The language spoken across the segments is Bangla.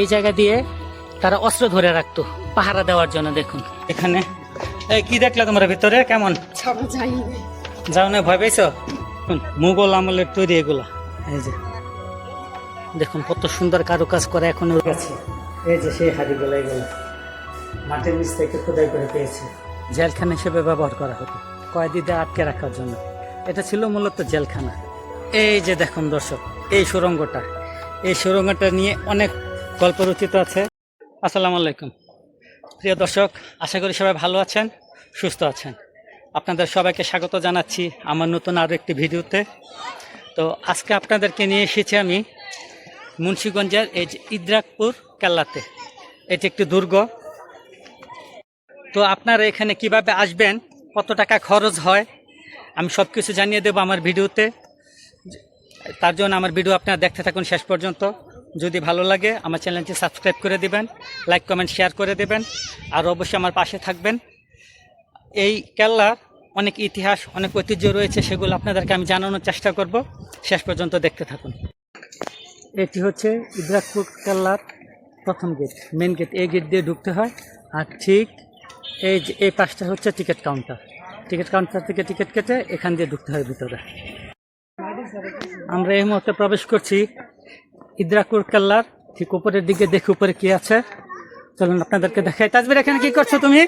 এই জায়গা দিয়ে তারা অস্ত্র ধরে রাখতো পাহারা দেওয়ার জন্য দেখুন। এখানে? এই কি দেখলে তোমরা ভিতরে? কেমন? যাও না ভয় পাইছ মুঘল আমলের তৈরি এগুলা। এই যে। দেখুন কত সুন্দর কারুকাজ করে এখনও গেছে। এই যে সেই হাড়িগুলো এগুলো। মাটির নিচ থেকে খোদাই করে পেয়েছে। জেলখানা হিসেবে ব্যবহার করা হতো কয়েদিদের আটকে রাখার জন্য। এটা ছিল মূলত জেলখানা। এই যে দেখুন দর্শক এই সুরঙ্গটা। এই সুরঙ্গটা নিয়ে অনেক গল্প রচিত আছে। আসসালামু আলাইকুম। প্রিয় দর্শক, আশা করি সবাই ভালো আছেন, সুস্থ আছেন। আপনাদের সবাইকে স্বাগত জানাচ্ছি আমার নতুন আরও একটি ভিডিওতে। তো আজকে আপনাদেরকে নিয়ে এসেছি আমি মুন্সীগঞ্জের এই যে ইদ্রাকপুর কেল্লাতে। এটি একটি দুর্গ। তো আপনারা এখানে কীভাবে আসবেন, কত টাকা খরচ হয়, আমি সব কিছু জানিয়ে দেবো আমার ভিডিওতে। তার জন্য আমার ভিডিও আপনারা দেখতে থাকুন শেষ পর্যন্ত। যদি ভালো লাগে, আমার চ্যানেলটি সাবস্ক্রাইব করে দিবেন, লাইক, কমেন্ট, শেয়ার করে দেবেন, আর অবশ্যই আমার পাশে থাকবেন। এই কেল্লার অনেক ইতিহাস, অনেক ঐতিহ্য রয়েছে, সেগুলো আপনাদেরকে আমি জানানোর চেষ্টা করব। শেষ পর্যন্ত দেখতে থাকুন। এটি হচ্ছে ইদ্রাকপুর কেল্লার প্রথম গেট মেন গেট। এই গেট দিয়ে ঢুকতে হয়, আর ঠিক এই যে, এই পাশটা হচ্ছে টিকিট কাউন্টার। টিকিট কাউন্টার থেকে টিকিট কেটে এখান দিয়ে ঢুকতে হয় ভিতরে। আমরা এই মুহূর্তে প্রবেশ করছি ইদ্রাকুর কেল্লার, ঠিক উপরের দিকে দেখি উপরে কি আছে? চলুন আপনাদেরকে দেখাই। তাজবির এখানে কি করছ তুমি?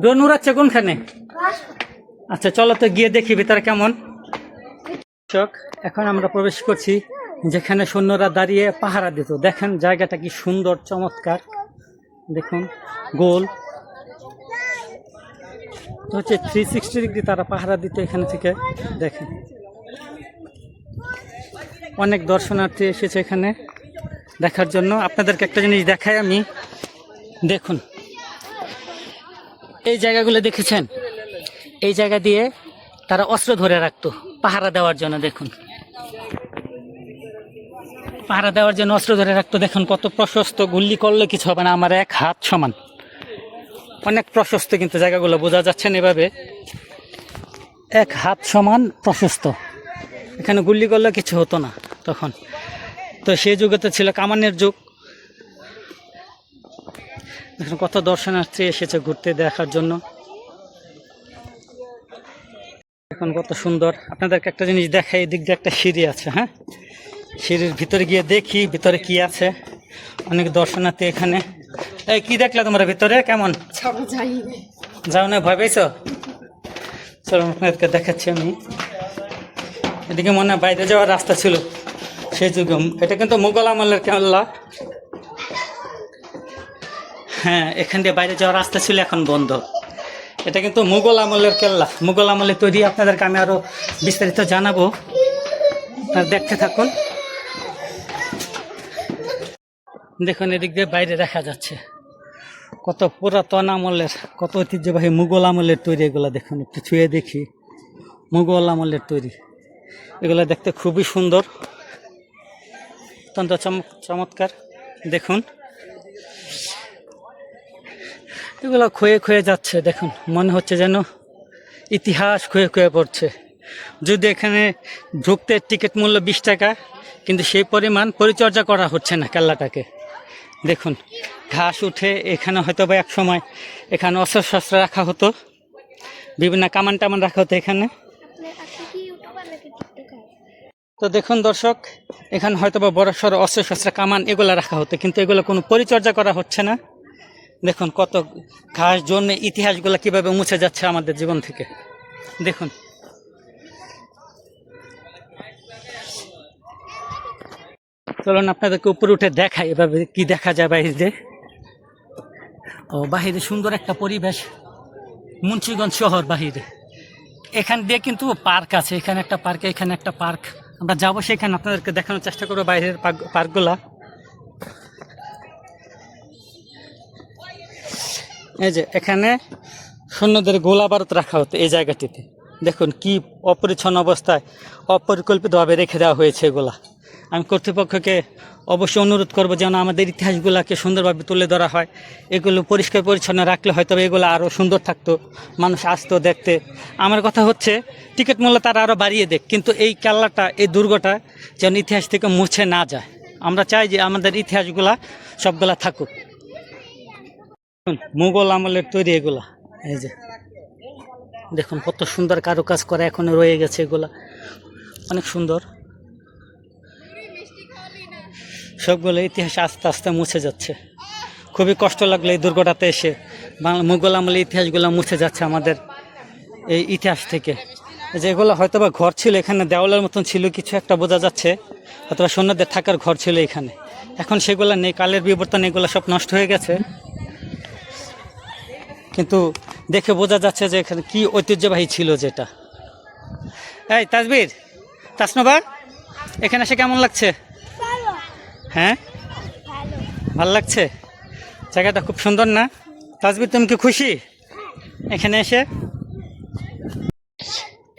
ড্রোন উড়াচ্ছে কোনখানে? আচ্ছা চলো তো গিয়ে দেখি ভিতরে কেমন। এখন আমরা প্রবেশ করছি যেখানে সৈন্যরা দাঁড়িয়ে পাহারা দিত। দেখেন জায়গাটা কি সুন্দর, চমৎকার। দেখুন, গোল। হচ্ছে থ্রি সিক্সটি ডিগ্রি তারা পাহারা দিত এখানে থেকে। দেখেন। অনেক দর্শনার্থী এসেছে এখানে দেখার জন্য। আপনাদেরকে একটা জিনিস দেখাই আমি। দেখুন। এই জায়গাগুলো দেখেছেন? এই জায়গা দিয়ে তারা অস্ত্র ধরে রাখতো, পাহারা দেওয়ার জন্য, দেখুন। পাহারা দেওয়ার জন্য অস্ত্র ধরে রাখতো, দেখুন কত প্রশস্ত, গুল্লি করলে কিছু হবে না, আমার এক হাত সমান। অনেক প্রশস্ত কিন্তু জায়গাগুলো, বোঝা যাচ্ছে না এভাবে। এক হাত সমান প্রশস্ত। এখানে গুল্লি করলে কিছু হতো না তখন। তো সেই যুগে তো ছিল কামানের যুগ। এখন কত দর্শনার্থী এসেছে ঘুরতে দেখার জন্য। এখন কত সুন্দর। আপনাদেরকে একটা জিনিস দেখাই এদিক দিয়ে একটা সিঁড়ি আছে হ্যাঁ? সিঁড়ির ভিতরে গিয়ে দেখি ভিতরে কি আছে। অনেক দর্শনার্থী এখানে। এই কি দেখলে তোমরা ভিতরে? কেমন? যাও না ভয় পাইছ চলো আপনাদেরকে দেখাচ্ছি আমি। এদিকে মনে হয় বাইরে যাওয়ার রাস্তা ছিল। সেই যুগে। এটা কিন্তু মুঘল আমলের কেল্লা। হ্যাঁ এখান দিয়ে বাইরে যাওয়ার রাস্তা ছিল, এখন বন্ধ। এটা কিন্তু মুঘল আমলের কেল্লা। মুঘল আমলের তৈরি আপনাদেরকে আমি আরও বিস্তারিত জানাব। আপনারা দেখতে থাকুন। দেখুন, এদিক দিয়ে বাইরে দেখা যাচ্ছে। কত পুরাতন আমলের, কত ঐতিহ্যবাহী মুঘল আমলের তৈরি এগুলো দেখুন, একটু ছুঁয়ে দেখি। মুঘল আমলের তৈরি। এগুলো দেখতে খুবই সুন্দর। অত্যন্ত চমৎকার। দেখুন। এগুলো ক্ষয়ে ক্ষয়ে যাচ্ছে, দেখুন। মনে হচ্ছে যেন ইতিহাস ক্ষয়ে ক্ষয়ে পড়ছে। যদি এখানে ঢুকতে টিকিট মূল্য বিশ টাকা, কিন্তু সেই পরিমাণ পরিচর্যা করা হচ্ছে না কেল্লাটাকে। দেখুন, ঘাস উঠে এখানে হয়তো বা এক সময় এখানে অস্ত্র শস্ত্র রাখা হতো, বিভিন্ন কামান টামান রাখা হতো এখানে। তো দেখুন দর্শক, এখানে হয়তো বা বড় সড়ো অস্ত্র শস্ত্র কামান এগুলো রাখা হতো, কিন্তু এগুলো কোনো পরিচর্যা করা হচ্ছে না। দেখুন কত ঘাস জন্মে ইতিহাসগুলো কীভাবে মুছে যাচ্ছে আমাদের জীবন থেকে। দেখুন। চলুন আপনাদেরকে উপরে উঠে দেখাই, এভাবে কি দেখা যায় বাইরে। ও বাহিরে সুন্দর একটা পরিবেশ, মুন্সিগঞ্জ শহর বাহিরে এখান দিয়ে কিন্তু পার্ক আছে, এখানে একটা পার্কে, এখানে একটা পার্ক। আমরা যাব সেখানে, আপনাদেরকে দেখানোর চেষ্টা করব বাইরের পার্ক- পার্কগুলা। এই যে, এখানে সৈন্যদের গোলা বারুদ রাখা হতো এই জায়গাটিতে। দেখুন কি অপরিচ্ছন্ন অবস্থায় অপরিকল্পিতভাবে রেখে দেওয়া হয়েছে এগুলা। আমি কর্তৃপক্ষকে অবশ্যই অনুরোধ করব যেন আমাদের ইতিহাসগুলোকে সুন্দরভাবে তুলে ধরা হয়। এগুলো পরিষ্কার পরিচ্ছন্ন রাখলে হয়তো এগুলো আরও সুন্দর থাকতো, মানুষ আসতো দেখতে। আমার কথা হচ্ছে, টিকিট মূল্য তারা আরও বাড়িয়ে দেখ, কিন্তু এই কেল্লাটা, এই দুর্গটা যেন ইতিহাস থেকে মুছে না যায়। আমরা চাই যে আমাদের ইতিহাসগুলা সবগুলা থাকুক। মুঘল আমলের তৈরি এগুলা, এই যে। দেখুন, কত সুন্দর কারুকাজ করা এখনও রয়ে গেছে এগুলা। অনেক সুন্দর। সবগুলো ইতিহাস আস্তে আস্তে মুছে যাচ্ছে। খুবই কষ্ট লাগল এই দুর্ঘটাতে এসে। বাংলা মুঘল আমলের ইতিহাসগুলো মুছে যাচ্ছে আমাদের এই ইতিহাস থেকে। যেগুলো হয়তো বা ঘর ছিল এখানে, দেওয়ালের মতন ছিল, কিছু একটা বোঝা যাচ্ছে। অথবা সৈন্যদের থাকার ঘর ছিল এখানে। এখন সেগুলো নেই, কালের বিবর্তন এগুলো সব নষ্ট হয়ে গেছে। কিন্তু দেখে বোঝা যাচ্ছে যে এখানে কি ঐতিহ্যবাহী ছিল যেটা। এই, তাজবির, তাসনবা, এখানে এসে কেমন লাগছে? হ্যাঁ? ভালো লাগছে? জায়গাটা খুব সুন্দর না? তাজবির, তুমি কি খুশি? এখানে এসে?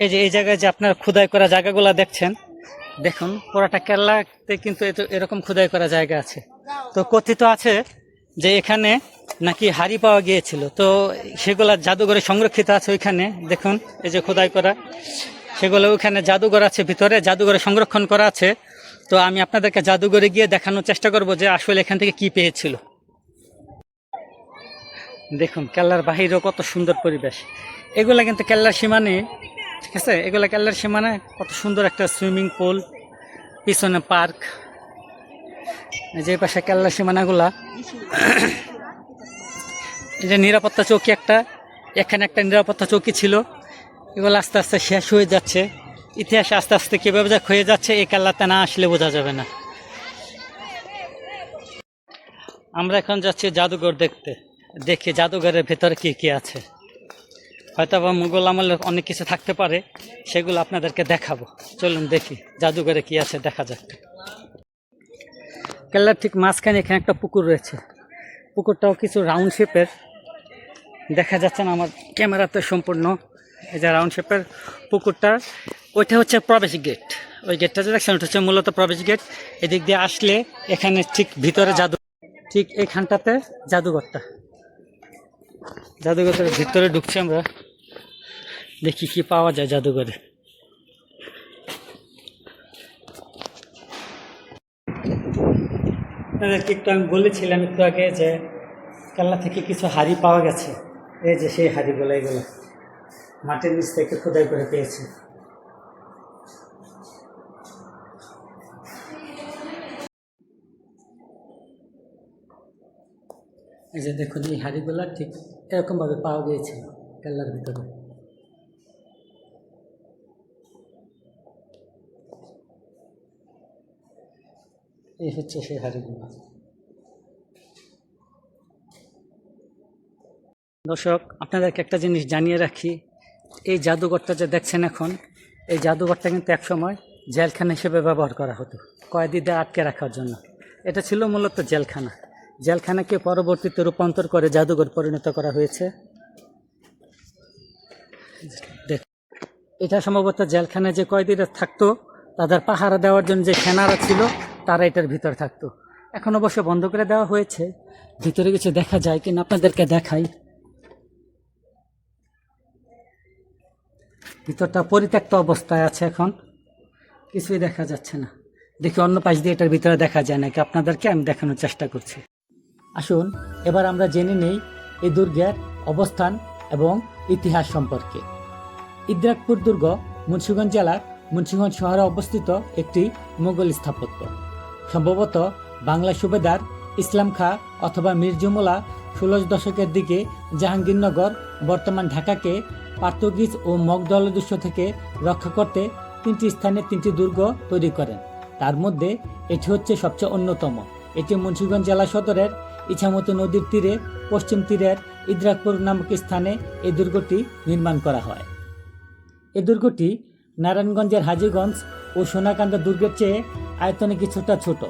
এই যে, এই জায়গায় যে আপনার খোদাই করা জায়গাগুলো দেখছেন, দেখুন, পুরাটা কেরলাতে কিন্তু এরকম খোদাই করা জায়গা আছে। তো কথিত আছে যে এখানে নাকি হাড়ি পাওয়া গিয়েছিল। তো সেগুলা জাদুঘরে সংরক্ষিত আছে ওইখানে, দেখুন, এই যে খোদাই করা। সেগুলো ওইখানে জাদুঘর আছে, ভিতরে জাদুঘরে সংরক্ষণ করা আছে। তো আমি আপনাদেরকে জাদুঘরে গিয়ে দেখানোর চেষ্টা করব যে আসলে এখান থেকে কি পেয়েছিল। দেখুন, কেল্লার বাহিরেও কত সুন্দর পরিবেশ। এগুলা কিন্তু কেল্লার সীমানে, ঠিক আছে? এগুলা কেল্লার সীমানে কত সুন্দর একটা সুইমিং পুল, পিছনে পার্ক। যে পাশে কেল্লার সীমানাগুলা। এই যে নিরাপত্তা চৌকি একটা, এখানে একটা নিরাপত্তা চৌকি ছিল। এগুলো আস্তে আস্তে শেষ হয়ে যাচ্ছে। ইতিহাস আস্তে আস্তে কীভাবে যা হয়ে যাচ্ছে এই কেল্লাতে না আসলে বোঝা যাবে না। আমরা এখন যাচ্ছি জাদুঘর দেখতে। দেখি জাদুঘরের ভেতরে কি কি আছে। হয়তো বা মুঘল আমলের অনেক কিছু থাকতে পারে, সেগুলো আপনাদেরকে দেখাবো। চলুন দেখি জাদুঘরে কি আছে, দেখা যাক। কেল্লার ঠিক মাঝখানে এখানে একটা পুকুর রয়েছে। পুকুরটাও কিছু রাউন্ড শেপের। দেখা যাচ্ছে না, আমার ক্যামেরাতে সম্পূর্ণ। এই যে রাউন্ড শেপের পুকুরটা, ওইটা হচ্ছে প্রবেশ গেট ওই গেটটা যে দেখছেন, ওটা হচ্ছে মূলত প্রবেশ গেট এদিক দিয়ে আসলে এখানে ঠিক ভিতরে জাদু, ঠিক এইখানটাতে জাদুঘরটা। জাদুঘরের ভিতরে ঢুকছি আমরা। দেখি কি পাওয়া যায় জাদুঘরে। একটু আমি বলেছিলাম একটু আগে যে কেল্লা থেকে কিছু হাড়ি পাওয়া গেছে। এই যে সেই হাড়িগুলো, এগুলো। মাটির নিচ থেকে খোদাই করে পেয়েছি। এই যে দেখুন, এই হাড়িগুলো ঠিক এরকমভাবে পাওয়া গিয়েছিল কেল্লার ভিতরে। এই হচ্ছে সেই হাড়িগুলো। দর্শক, আপনাদেরকে একটা জিনিস জানিয়ে রাখি এই জাদুঘরটা যে দেখছেন এখন, এই জাদুঘরটা কিন্তু একসময় জেলখানা হিসেবে ব্যবহার করা হতো, কয়েদিদের আটকে রাখার জন্য। এটা ছিল মূলত জেলখানা। জেলখানাকে পরবর্তীতে রূপান্তর করে জাদুঘর পরিণত করা হয়েছে। দেখ, এটা সম্ভবত জেলখানায় যে কয়েদিরা থাকতো, তাদের পাহারা দেওয়ার জন্য যে সেনারা ছিল, তারা এটার ভিতর থাকতো। এখন অবশ্য বন্ধ করে দেওয়া হয়েছে। ভিতরে কিছু দেখা যায় কিনা আপনাদেরকে দেখাই। ভিতরটা পরিত্যক্ত অবস্থায় আছে এখন। কিছুই দেখা যাচ্ছে না। দেখি অন্য পাশ দিয়ে এটার ভিতরে দেখা যায় নাকি? আপনাদেরকে আমি দেখানোর চেষ্টা করছি। আসুন, এবার আমরা জেনে নেই এই দুর্গের অবস্থান এবং ইতিহাস সম্পর্কে। ইদ্রাকপুর দুর্গ মুন্সিগঞ্জ জেলার মুন্সিগঞ্জ শহরে অবস্থিত একটি মোগল স্থাপত্য। সম্ভবত বাংলা সুবেদার ইসলাম খা অথবা মির্জুমুলা ষোলোশ দশকের দিকে জাহাঙ্গীরনগর, বর্তমান ঢাকাকে পার্তুগিজ ও মগদল দৃশ্য থেকে রক্ষা করতে তিনটি স্থানে তিনটি দুর্গ তৈরি করেন। তার মধ্যে এটি হচ্ছে সবচেয়ে অন্যতম। এটি মুন্সিগঞ্জ জেলা সদরের ইছামতি নদীর তীরে, পশ্চিম তীরের ইদ্রাকপুর নামক স্থানে এই দুর্গটি নির্মাণ করা হয়। এই দুর্গটি নারায়ণগঞ্জের হাজীগঞ্জ ও সোনাকান্দা দুর্গের চেয়ে আয়তনে কিছুটা ছোট।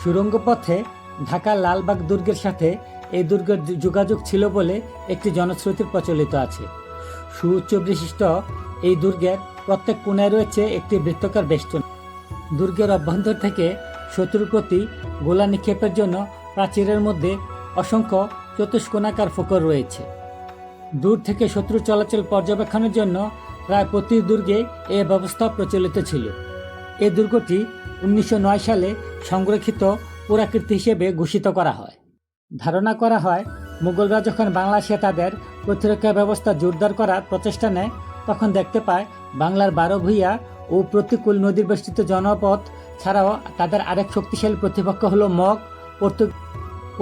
সুড়ঙ্গ পথে ঢাকা লালবাগ দুর্গের সাথে এই দুর্গের যোগাযোগ ছিল বলে একটি জনশ্রুতি প্রচলিত আছে। সুউচ্চ বিশিষ্ট এই দুর্গের প্রত্যেক কোণায় রয়েছে একটি বৃত্তকার বেষ্টন। দুর্গের অভ্যন্তর থেকে শত্রুর প্রতি গোলা নিক্ষেপের জন্য প্রাচীরের মধ্যে অসংখ্য চতুষ্কোণাকার ফোকর রয়েছে। দূর থেকে শত্রু চলাচল পর্যবেক্ষণের জন্য প্রায় প্রতি দুর্গে এ ব্যবস্থা প্রচলিত ছিল। এই দুর্গটি উনিশশো নয় সালে সংরক্ষিত পুরাকীর্তি হিসেবে ঘোষিত করা হয়। ধারণা করা হয় মুঘলরা যখন বাংলাদেশে তাদের প্রতিরক্ষা ব্যবস্থা জোরদার করার প্রচেষ্টা নেয়, তখন দেখতে পায় বাংলার বারো ভূঁইয়া ও প্রতিকূল নদীর বেষ্টিত জনপথ ছাড়াও তাদের আরেক শক্তিশালী প্রতিপক্ষ হলো মগ পর্তু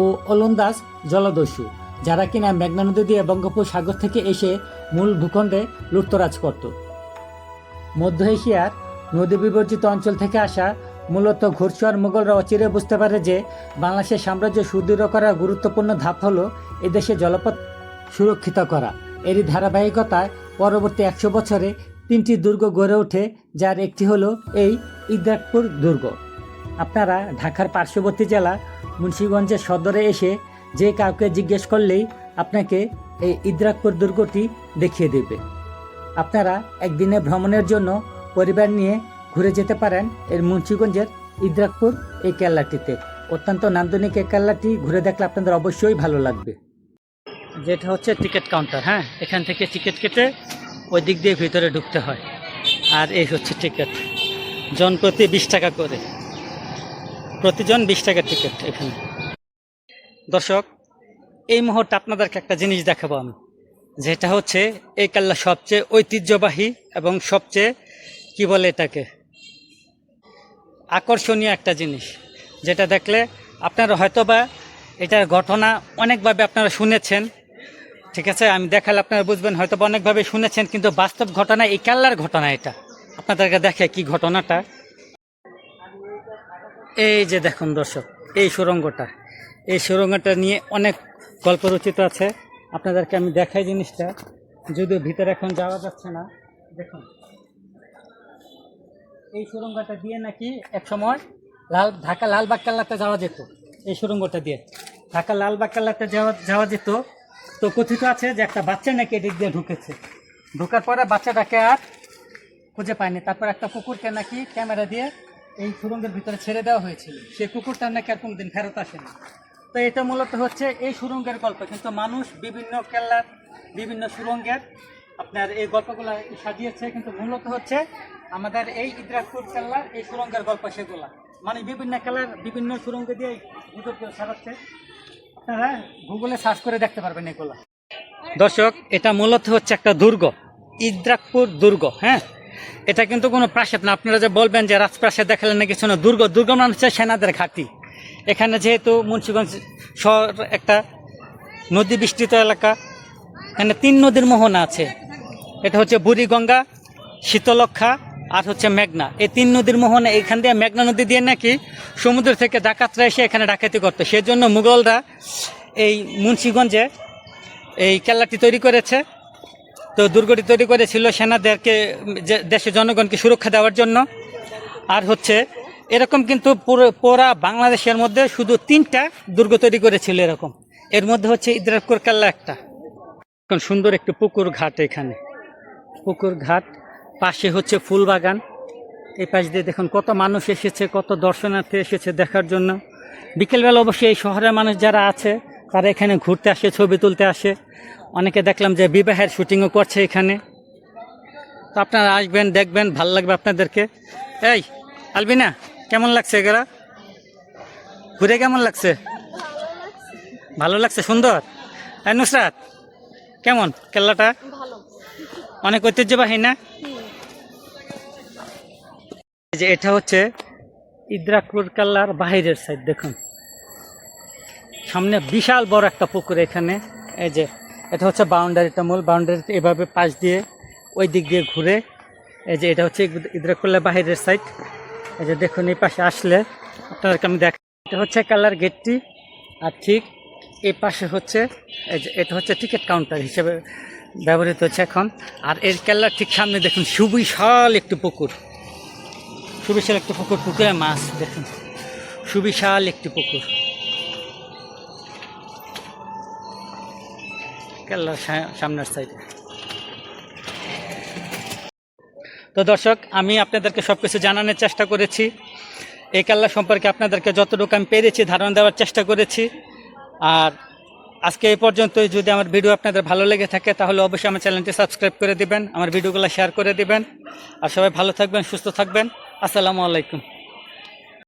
ও ওলন্দাজ জলদস্যু, যারা কিনা মেঘনা নদী দিয়ে বঙ্গোপসাগর থেকে এসে মূল ভূখণ্ডে লুটতরাজ করত। মধ্য এশিয়ার নদী বিবর্জিত অঞ্চল থেকে আসা মূলত ঘুরছোয়ার মুঘলরা অচিরে বুঝতে পারে যে বাংলাদেশের সাম্রাজ্য সুদৃঢ় করার গুরুত্বপূর্ণ ধাপ হলো এদেশে জলপথ সুরক্ষিত করা। এরই ধারাবাহিকতায় পরবর্তী একশো বছরে তিনটি দুর্গ গড়ে ওঠে, যার একটি হলো এই ইদ্রাকপুর দুর্গ। আপনারা ঢাকার পার্শ্ববর্তী জেলা মুন্সীগঞ্জের সদরে এসে যে কাউকে জিজ্ঞেস করলেই আপনাকে এই ইদ্রাকপুর দুর্গটি দেখিয়ে দেবে। আপনারা একদিনে ভ্রমণের জন্য পরিবার নিয়ে ঘুরে যেতে পারেন এর মুন্সীগঞ্জের ইদ্রাকপুর এই কেল্লাটিতে। অত্যন্ত নান্দনিক এই কেল্লাটি ঘুরে দেখলে আপনাদের অবশ্যই ভালো লাগবে। যেটা হচ্ছে টিকিট কাউন্টার হ্যাঁ? এখান থেকে টিকিট কেটে ওই দিক দিয়ে ভিতরে ঢুকতে হয়। আর এই হচ্ছে টিকিট। জন প্রতি বিশ টাকা করে। প্রতিজন বিশ টাকা টিকিট এখানে। দর্শক, এই মুহূর্তে আপনাদেরকে একটা জিনিস দেখাবো আমি। যেটা হচ্ছে এই কাল্লা সবচেয়ে ঐতিহ্যবাহী এবং সবচেয়ে, কি বলে এটাকে? আকর্ষণীয় একটা জিনিস, যেটা দেখলে আপনারা হয়তোবা এটার ঘটনা অনেকভাবে আপনারা শুনেছেন, ঠিক আছে? আমি দেখালে আপনারা বুঝবেন হয়তো বা অনেকভাবে শুনেছেন, কিন্তু বাস্তব ঘটনা, এই কাল্লার ঘটনা এটা। আপনাদেরকে দেখে কি ঘটনাটা। এই যে দেখুন দর্শক, এই সুরঙ্গটা। এই সুরঙ্গটা নিয়ে অনেক গল্প রচিত আছে। আপনাদেরকে আমি দেখাই জিনিসটা। যদিও ভিতরে এখন যাওয়া যাচ্ছে না, দেখুন। এই সুরঙ্গটা দিয়ে নাকি এক সময় লাল, ঢাকা লালবাগ কেল্লাতে যাওয়া যেত। এই সুরঙ্গটা দিয়ে। ঢাকা লালবাগ কেল্লাতে যাওয়া যাওয়া যেত। তো কথিত আছে যে একটা বাচ্চা নাকি এদিক দিয়ে ঢুকেছে। ঢোকার পরে বাচ্চাটাকে আর খুঁজে পায়নি। তারপর একটা কুকুরকে নাকি ক্যামেরা দিয়ে এই সুরঙ্গের ভিতরে ছেড়ে দেওয়া হয়েছিল। সেই কুকুরটা নাকি আর কোনোদিন ফেরত আসেনি। তো এটা মূলত হচ্ছে এই সুরঙ্গের গল্প। কিন্তু মানুষ বিভিন্ন কেল্লার, বিভিন্ন সুরঙ্গের আপনার এই গল্পগুলো সাজিয়েছে। কিন্তু মূলত হচ্ছে আমাদের এই ইদ্রাকপুর কেল্লার এই সুরঙ্গের গল্প সেগুলা। মানে বিভিন্ন কেল্লার বিভিন্ন সুরঙ্গ দিয়ে গুজব ছাড়াচ্ছে আপনারা গুগলে সার্চ করে দেখতে পারবেন এগুলো। দর্শক, এটা মূলত হচ্ছে একটা দুর্গ, ইদ্রাকপুর দুর্গ হ্যাঁ? এটা কিন্তু কোনো প্রাসাদ না। আপনারা যে বলবেন যে রাজপ্রাসাদ দেখালেন না কিছু না দুর্গ দুর্গ মানে হচ্ছে সেনাদের ঘাঁটি। এখানে যেহেতু মুন্সিগঞ্জ শহর একটা নদী বিস্তৃত এলাকা, এখানে তিন নদীর মোহনা আছে। এটা হচ্ছে বুড়িগঙ্গা শীতলক্ষা আর হচ্ছে মেঘনা। এই তিন নদীর মোহনা এখান দিয়ে মেঘনা নদী দিয়ে নাকি সমুদ্র থেকে ডাকাতরা এসে এখানে ডাকাতি করতো। সেই জন্য মুঘলরা এই মুন্সিগঞ্জে এই কেল্লাটি তৈরি করেছে। তো দুর্গটি তৈরি করেছিল সেনাদেরকে দেশের জনগণকে সুরক্ষা দেওয়ার জন্য। আর হচ্ছে এরকম কিন্তু পুরো বাংলাদেশের মধ্যে শুধু তিনটা দুর্গ তৈরি করেছিল এরকম। এর মধ্যে হচ্ছে ইদ্রাকুর কেল্লা একটা। সুন্দর একটি পুকুর ঘাট এখানে। পুকুর ঘাট পাশে হচ্ছে ফুল বাগান এই পাশ দিয়ে দেখুন কত মানুষ এসেছে কত দর্শনার্থী এসেছে দেখার জন্য। বিকেলবেলা অবশ্যই এই শহরের মানুষ যারা আছে তারা এখানে ঘুরতে আসে ছবি তুলতে আসে। অনেকে দেখলাম যে বিবাহের শুটিংও করছে এখানে। তো আপনারা আসবেন দেখবেন ভালো লাগবে আপনাদেরকে। এই আলবিনা কেমন লাগছে এগুলা? ঘুরে কেমন লাগছে? ভালো লাগছে সুন্দর? নুসরাত কেমন কেল্লাটা? অনেক ঐতিহ্যবাহী না? যে এটা হচ্ছে ইদ্রাকপুর কাল্লার বাহিরের সাইড দেখুন। সামনে বিশাল বড় একটা পুকুর এখানে। এই যে, এটা হচ্ছে বাউন্ডারিটা মূল। বাউন্ডারিতে এভাবে পাশ দিয়ে ওই দিক দিয়ে ঘুরে। এই যে, এটা হচ্ছে ইদ্রাকুল্লার বাহিরের সাইড এই যে, দেখুন, এই পাশে আসলে আপনাদেরকে আমি দেখ এটা হচ্ছে কালার গেটটি। আর ঠিক এই পাশে হচ্ছে, এই যে, এটা হচ্ছে টিকিট কাউন্টার হিসেবে ব্যবহৃত হচ্ছে এখন। আর এর কেল্লার ঠিক সামনে দেখুন, সুবিশাল একটি পুকুর। সুবিশাল একটি পুকুর, পুকুরে মাছ, দেখুন। সুবিশাল একটি পুকুর। কেল্লার সামনের সাইডে। তো দর্শক, আমি আপনাদেরকে সব কিছু জানানোর চেষ্টা করেছি। এই কেল্লা সম্পর্কে আপনাদেরকে যতটুকু আমি পেরেছি ধারণা দেওয়ার চেষ্টা করেছি। আর আজকে এই পর্যন্ত যদি আমার ভিডিও আপনাদের ভালো লেগে থাকে, তাহলে অবশ্যই আমার চ্যানেলটি সাবস্ক্রাইব করে দিবেন, আমার ভিডিওগুলো শেয়ার করে দিবেন। আর সবাই ভালো থাকবেন, সুস্থ থাকবেন। আসসালামু আলাইকুম।